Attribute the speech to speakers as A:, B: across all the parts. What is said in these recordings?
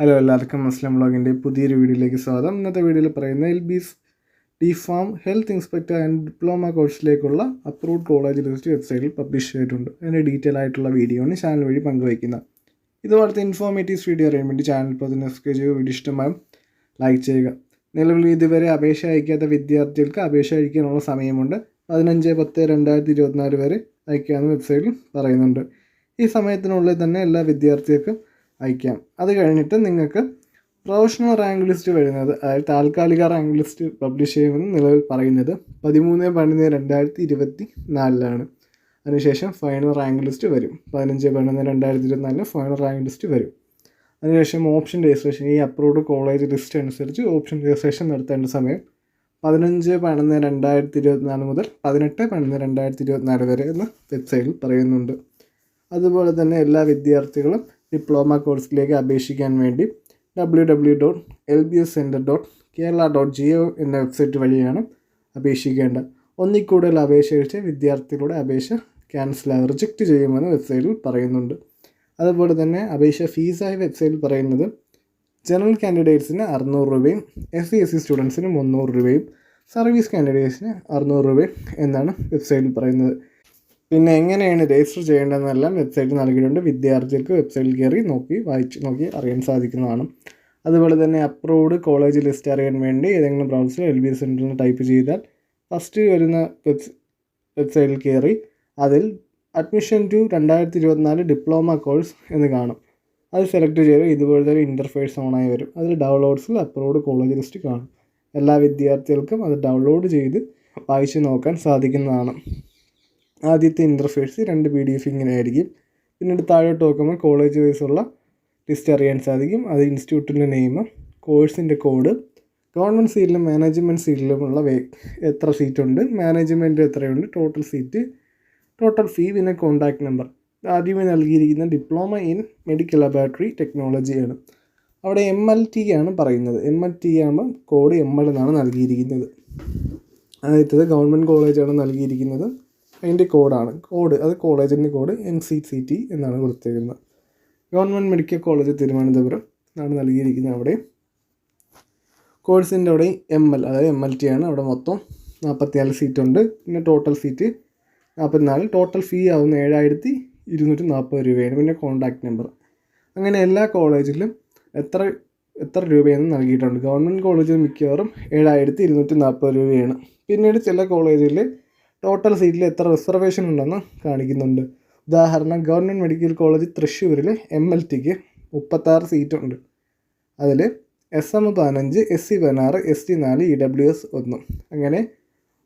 A: Hello എല്ലാവർക്കും മുസ്ലിം ബ്ലോഗിന്റെ പുതിയൊരു വീഡിയോയിലേക്ക് സ്വാഗതം. ഇന്നത്തെ വീഡിയോയിൽ പറയുന്ന L B D pharm health inspector and diploma കോഴ്സിലേക്കുള്ള approved college list വെബ്സൈറ്റിൽ പബ്ലിഷ് ചെയ്തിട്ടുണ്ട്. അതിന്റെ ഡീറ്റെയിൽ ആയിട്ടുള്ള വീഡിയോ ആണ് ചാനൽ വഴി പങ്കുവയ്ക്കുന്നത്. ഇതുപോലത്തെ ഇൻഫോർമേറ്റീവ്സ് വീഡിയോ അറിയാൻ വേണ്ടി ചാനൽ ഇപ്പോൾ തന്നെ സബ്സ്ക്രൈബ് ചെയ്യുക. വീഡിയോ ഇഷ്ടമായും ലൈക്ക് ചെയ്യുക. നിലവിൽ ഇതുവരെ അപേക്ഷ അയക്കാത്ത വിദ്യാർത്ഥികൾക്ക് അപേക്ഷ അയക്കാനുള്ള സമയമുണ്ട്. പതിനഞ്ച് പത്ത് രണ്ടായിരത്തി ഇരുപത്തിനാല് വരെ അയക്കാമെന്ന് വെബ്സൈറ്റിൽ പറയുന്നുണ്ട്. ഈ സമയത്തിനുള്ളിൽ തന്നെ എല്ലാ വിദ്യാർത്ഥികൾക്കും അയക്കാം. അത് കഴിഞ്ഞിട്ട് നിങ്ങൾക്ക് പ്രൊഫഷണൽ റാങ്ക് ലിസ്റ്റ് വരുന്നത് അതായത് താൽക്കാലിക റാങ്ക് ലിസ്റ്റ് പബ്ലിഷ് ചെയ്യുമെന്ന് നിലവിൽ പറയുന്നത് പതിമൂന്ന് പതിനൊന്ന് രണ്ടായിരത്തി ഇരുപത്തി നാലിലാണ് അതിനുശേഷം ഫൈനൽ റാങ്ക് ലിസ്റ്റ് വരും. പതിനഞ്ച് പതിനൊന്ന് രണ്ടായിരത്തി ഇരുപത്തിനാലിന് ഫൈനൽ റാങ്ക് ലിസ്റ്റ് വരും. അതിനുശേഷം ഓപ്ഷൻ രജിസ്ട്രേഷൻ ഈ അപ്രൂവ്ഡ് കോളേജ് ലിസ്റ്റ് അനുസരിച്ച് ഓപ്ഷൻ രജിസ്ട്രേഷൻ നടത്തേണ്ട സമയം പതിനഞ്ച് പതിനൊന്ന് രണ്ടായിരത്തി ഇരുപത്തിനാല് മുതൽ പതിനെട്ട് പതിനൊന്ന് രണ്ടായിരത്തി ഇരുപത്തിനാല് വരെ എന്ന് വെബ്സൈറ്റിൽ പറയുന്നുണ്ട്. അതുപോലെ തന്നെ എല്ലാ വിദ്യാർത്ഥികളും ഡിപ്ലോമ കോഴ്സിലേക്ക് അപേക്ഷിക്കാൻ വേണ്ടി W W dot L B S centre dot Kerala dot G O എന്ന വെബ്സൈറ്റ് വഴിയാണ് അപേക്ഷിക്കേണ്ടത്. ഒന്നിൽ കൂടുതൽ അപേക്ഷ അയച്ച് വിദ്യാർത്ഥികളുടെ അപേക്ഷ ക്യാൻസൽ റിജക്റ്റ് ചെയ്യുമെന്ന് വെബ്സൈറ്റിൽ പറയുന്നുണ്ട്. അതുപോലെ തന്നെ അപേക്ഷ ഫീസായ വെബ്സൈറ്റിൽ പറയുന്നത് ജനറൽ കാൻഡിഡേറ്റ്സിന് അറുന്നൂറ് രൂപയും എസ് സി എസ് സി സ്റ്റുഡൻസിന് മുന്നൂറ് രൂപയും സർവീസ് കാൻഡിഡേറ്റ്സിന് അറുന്നൂറ് രൂപയും എന്നാണ് വെബ്സൈറ്റിൽ പറയുന്നത്. പിന്നെ എങ്ങനെയാണ് രജിസ്റ്റർ ചെയ്യേണ്ടതെന്നെല്ലാം വെബ്സൈറ്റിൽ നൽകിയിട്ടുണ്ട്. വിദ്യാർത്ഥികൾക്ക് വെബ്സൈറ്റിൽ കയറി നോക്കി വായിച്ച് നോക്കി അറിയാൻ സാധിക്കുന്നതാണ്. അതുപോലെ തന്നെ അപ്രൂവ്ഡ് കോളേജ് ലിസ്റ്റ് അറിയാൻ വേണ്ടി ഏതെങ്കിലും ബ്രൗസർ എൽ ബി സെന്ററിൽ ടൈപ്പ് ചെയ്താൽ ഫസ്റ്റ് വരുന്ന വെബ് വെബ്സൈറ്റിൽ കയറി അതിൽ അഡ്മിഷൻ ടു രണ്ടായിരത്തി ഇരുപത്തിനാല് ഡിപ്ലോമ കോഴ്സ് എന്ന് കാണും. അത് സെലക്ട് ചെയ്ത് ഇതുപോലത്തെ ഒരു ഇന്റർഫേസ് ഓണായി വരും. അതിൽ ഡൗൺലോഡ്സിൽ അപ്രൂവ്ഡ് കോളേജ് ലിസ്റ്റ് കാണും. എല്ലാ വിദ്യാർത്ഥികൾക്കും അത് ഡൗൺലോഡ് ചെയ്ത് വായിച്ച് നോക്കാൻ സാധിക്കുന്നതാണ്. ആദ്യത്തെ ഇന്റർഫേസ് രണ്ട് പി ഡി എഫ് ഇങ്ങനെ ആയിരിക്കും. പിന്നീട് താഴോട്ട് നോക്കുമ്പോൾ കോളേജ് വൈസുള്ള ലിസ്റ്റ് അറിയാൻ സാധിക്കും. അത് ഇൻസ്റ്റിറ്റ്യൂട്ടിന്റെ നെയിം കോഴ്സിന്റെ കോഡ് ഗവൺമെന്റ് സീറ്റിലും മാനേജ്മെന്റ് സീറ്റിലുമുള്ള വേ എത്ര സീറ്റുണ്ട് മാനേജ്മെന്റ് എത്രയുണ്ട്? ടോട്ടൽ സീറ്റ് ടോട്ടൽ ഫീ പിന്നെ കോൺടാക്ട് നമ്പർ ആദ്യമേ നൽകിയിരിക്കുന്ന ഡിപ്ലോമ ഇൻ മെഡിക്കൽ ലബോറട്ടറി ടെക്നോളജിയാണ് അവിടെ എം എൽ ടി ആണ് പറയുന്നത്. എം എൽ ടി ആകുമ്പോൾ കോഡ് എം എൽ എന്നാണ് നൽകിയിരിക്കുന്നത്. ആദ്യത്തത് ഗവൺമെന്റ് കോളേജാണ് നൽകിയിരിക്കുന്നത്. അതിന്റെ കോഡാണ്. കോഡ് അത് കോളേജിന്റെ code M C C T എന്നാണ് കൊടുത്തിരിക്കുന്നത് ഗവൺമെന്റ് മെഡിക്കൽ കോളേജ് തിരുവനന്തപുരം എന്നാണ് നൽകിയിരിക്കുന്നത് അവിടെ. കോഴ്സിന്റെ അവിടെ എം എൽ അതായത് എം എൽ ടി ആണ് അവിടെ മൊത്തം നാൽപ്പത്തിനാല് സീറ്റുണ്ട്. പിന്നെ ടോട്ടൽ സീറ്റ് നാൽപ്പത്തിനാല്. ടോട്ടൽ ഫീ ആവുന്ന ഏഴായിരത്തി ഇരുന്നൂറ്റി നാൽപ്പത് രൂപയാണ്. പിന്നെ കോൺടാക്റ്റ് നമ്പർ അങ്ങനെ എല്ലാ കോളേജിലും എത്ര എത്ര രൂപയെന്ന് നൽകിയിട്ടുണ്ട്. ഗവൺമെന്റ് കോളേജിൽ മിക്കവാറും ഏഴായിരത്തി ഇരുന്നൂറ്റി നാൽപ്പത് രൂപയാണ്. പിന്നീട് ചില കോളേജിൽ ടോട്ടൽ സീറ്റിൽ എത്ര റിസർവേഷൻ ഉണ്ടെന്ന് കാണിക്കുന്നുണ്ട്. ഉദാഹരണം ഗവൺമെന്റ് മെഡിക്കൽ കോളേജ് തൃശ്ശൂരിൽ എം എൽ ടിക്ക് മുപ്പത്താറ് സീറ്റുണ്ട് അതിൽ എസ് എം പതിനഞ്ച് എസ് സി പതിനാറ് എസ് ടി നാല് ഇ ഡബ്ല്യു എസ് ഒന്ന്. അങ്ങനെ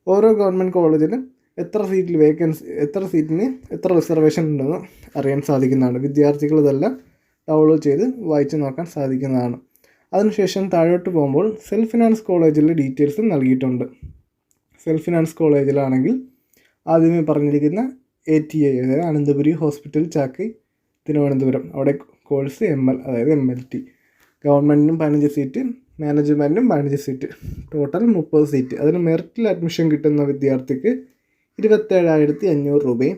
A: ഓരോ ഗവൺമെന്റ് കോളേജിലും എത്ര സീറ്റിൽ വേക്കൻസി എത്ര സീറ്റിന് എത്ര റിസർവേഷൻ ഉണ്ടെന്ന് അറിയാൻ സാധിക്കുന്നതാണ്. വിദ്യാർത്ഥികൾ ഇതെല്ലാം ഡൗൺലോഡ് ചെയ്ത് വായിച്ചു നോക്കാൻ സാധിക്കുന്നതാണ്. അതിനുശേഷം താഴോട്ട് പോകുമ്പോൾ സെൽഫ് ഫിനാൻസ് കോളേജിലെ ഡീറ്റെയിൽസ് നൽകിയിട്ടുണ്ട്. സെൽഫ് ഫിനാൻസ് കോളേജിലാണെങ്കിൽ ആദ്യമേ പറഞ്ഞിരിക്കുന്ന എ ടി ഐ അതായത് അനന്തപുരി ഹോസ്പിറ്റൽ ചാക്ക് തിരുവനന്തപുരം. അവിടെ കോഴ്സ് എം എൽ അതായത് എം എൽ ടി ഗവൺമെന്റിനും പതിനഞ്ച് സീറ്റ് മാനേജ്മെന്റിനും പതിനഞ്ച് സീറ്റ്. ടോട്ടൽ മുപ്പത് സീറ്റ്. അതിന് മെറിറ്റിൽ അഡ്മിഷൻ കിട്ടുന്ന വിദ്യാർത്ഥിക്ക് ഇരുപത്തേഴായിരത്തി അഞ്ഞൂറ് രൂപയും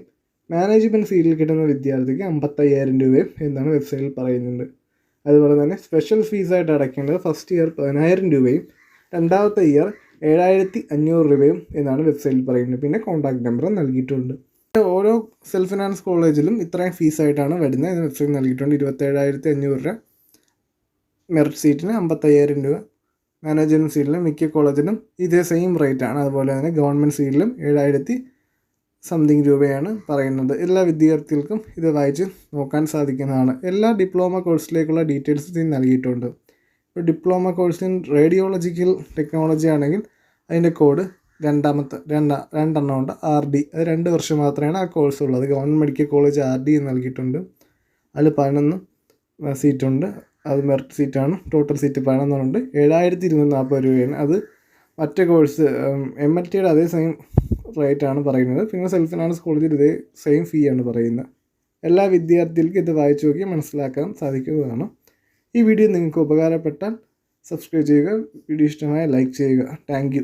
A: മാനേജ്മെന്റ് സീറ്റിൽ കിട്ടുന്ന വിദ്യാർത്ഥിക്ക് അമ്പത്തയ്യായിരം രൂപയും എന്നാണ് വെബ്സൈറ്റിൽ പറയുന്നത്. അതുപോലെ തന്നെ സ്പെഷ്യൽ ഫീസായിട്ട് അടയ്ക്കേണ്ടത് ഫസ്റ്റ് ഇയർ പതിനായിരം രൂപയും രണ്ടാമത്തെ ഇയർ ഏഴായിരത്തി അഞ്ഞൂറ് രൂപയും എന്നാണ് വെബ്സൈറ്റിൽ പറയുന്നത്. പിന്നെ കോൺടാക്ട് നമ്പർ നൽകിയിട്ടുണ്ട്. ഓരോ സെൽഫ് ഫിനാൻസ് കോളേജിലും ഇത്രയും ഫീസായിട്ടാണ് വരുന്നത്. വെബ്സൈറ്റ് നൽകിയിട്ടുണ്ട്. ഇരുപത്തേഴായിരത്തി അഞ്ഞൂറ് രൂപ മെറിറ്റ് സീറ്റിന് അമ്പത്തയ്യായിരം രൂപ. മാനേജ്മെന്റ് സീറ്റിലും മിക്ക കോളേജിലും ഇതേ സെയിം റേറ്റ് ആണ്. അതുപോലെ തന്നെ ഗവൺമെന്റ് സീറ്റിലും ഏഴായിരത്തി സംതിങ് രൂപയാണ് പറയുന്നത്. എല്ലാ വിദ്യാർത്ഥികൾക്കും ഇത് വായിച്ച് നോക്കാൻ സാധിക്കുന്നതാണ്. എല്ലാ ഡിപ്ലോമ കോഴ്സിലേക്കുള്ള ഡീറ്റെയിൽസ് ഇതിൽ നൽകിയിട്ടുണ്ട്. ഇപ്പോൾ ഡിപ്ലോമ ഇൻ റേഡിയോളജിക്കൽ ടെക്നോളജി ആണെങ്കിൽ അതിന്റെ കോഡ് രണ്ടാമത്തെ രണ്ട രണ്ടെണ്ണം ഉണ്ട്. R D. അത് രണ്ട് വർഷം മാത്രമാണ് ആ കോഴ്സ് ഉള്ളത്. Government medical college R D നൽകിയിട്ടുണ്ട്. അതിൽ പതിനൊന്ന് സീറ്റുണ്ട്. അത് മെറിറ്റ് സീറ്റാണ്. ടോട്ടൽ സീറ്റ് പതിനൊന്നുണ്ട് ഏഴായിരത്തി ഇരുന്നൂറ്റി നാൽപ്പത് രൂപയാണ്. അത് മറ്റേ കോഴ്സ് എം എൽ ടിയുടെ അതേ സെയിം റേറ്റ് ആണ് പറയുന്നത്. പിന്നെ സെൽഫ് ഫിനാൻസ് കോളേജിൽ ഇതേ സെയിം ഫീ ആണ് പറയുന്നത്. എല്ലാ വിദ്യാർത്ഥികൾക്കും ഇത് വായിച്ചു നോക്കി മനസ്സിലാക്കാൻ സാധിക്കുന്നതാണ്. ഈ വീഡിയോ നിങ്ങൾക്ക് ഉപകാരപ്പെട്ടാൽ സബ്സ്ക്രൈബ് ചെയ്യുക വീഡിയോ ഇഷ്ടമായ ലൈക്ക് ചെയ്യുക. താങ്ക്